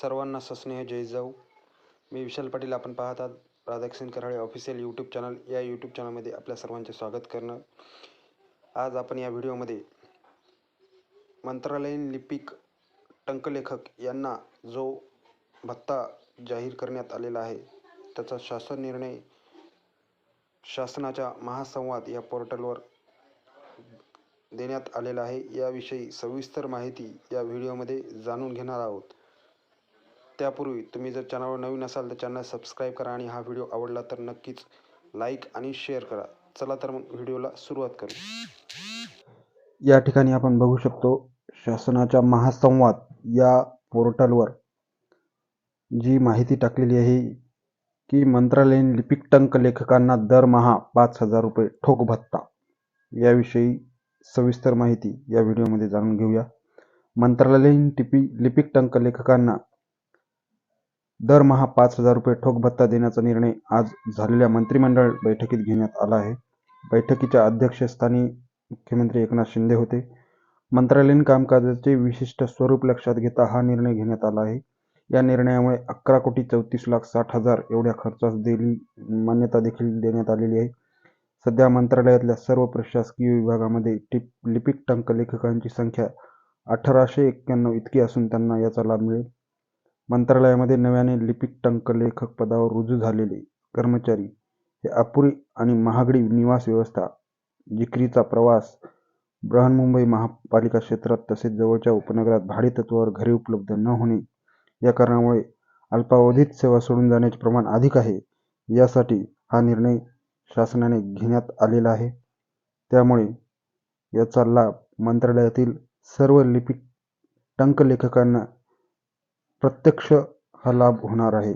सर्वांना सस्नेह जय जाऊ. मी विशाल पाटील आपण पाहतात Radhakrishna Karale official YouTube channel या यूट्यूब चॅनलमध्ये आपल्या सर्वांचे स्वागत करणं. आज आपण या व्हिडिओमध्ये मंत्रालयीन लिपिक टंकलेखक यांना जो भत्ता जाहीर करण्यात आलेला आहे त्याचा शासन निर्णय शासनाच्या महासंवाद या पोर्टलवर देण्यात आलेला आहे. याविषयी सविस्तर माहिती या व्हिडिओमध्ये जाणून घेणार आहोत. त्यापूर्वी तुम्ही जर चॅनलवर नवीन असाल तर चॅनल सबस्क्राईब करा आणि हा व्हिडिओ आवडला तर नक्कीच लाईक आणि शेअर करा. चला तर मग व्हिडिओला सुरुवात करू. या ठिकाणी आपण बघू शकतो शासनाच्या महासंवाद या पोर्टलवर जी माहिती टाकलेली आहे की मंत्रालयीन लिपिक टंक लेखकांना दरमहा पाच हजार रुपये ठोक भत्ता. याविषयी सविस्तर माहिती या व्हिडिओमध्ये जाणून घेऊया. मंत्रालयीन टिपी लिपिक टंक लेखकांना दरमहा पाच हजार रुपये ठोक भत्ता देण्याचा निर्णय आज झालेल्या मंत्रिमंडळ बैठकीत घेण्यात आला आहे. बैठकीच्या अध्यक्षस्थानी मुख्यमंत्री एकनाथ शिंदे होते. मंत्रालयीन कामकाजाचे विशिष्ट स्वरूप लक्षात घेता हा निर्णय घेण्यात आला आहे. या निर्णयामुळे अकरा कोटी चौतीस लाख साठ हजार एवढ्या खर्चास दिली मान्यता देखील देण्यात आलेली आहे. सध्या मंत्रालयातल्या सर्व प्रशासकीय विभागामध्ये टिप लिपिक टंक लेखकांची संख्या अठराशे एक्क्याण्णव इतकी असून त्यांना याचा लाभ मिळेल. मंत्रालयामध्ये नव्याने लिपिक टंक पदावर रुजू झालेले कर्मचारी हे अपुरी आणि महागडी निवास व्यवस्था जिकरीचा प्रवास बृहन्मुंबई महापालिका क्षेत्रात तसेच जवळच्या उपनगरात भाडेतत्वावर घरे उपलब्ध न होणे या कारणामुळे अल्पावधीत सेवा सोडून जाण्याचे प्रमाण अधिक आहे यासाठी हा निर्णय शासनाने घेण्यात आलेला आहे. त्यामुळे याचा लाभ मंत्रालयातील सर्व लिपिक टंक लेखकांना प्रत्यक्ष हा लाभ होणार आहे.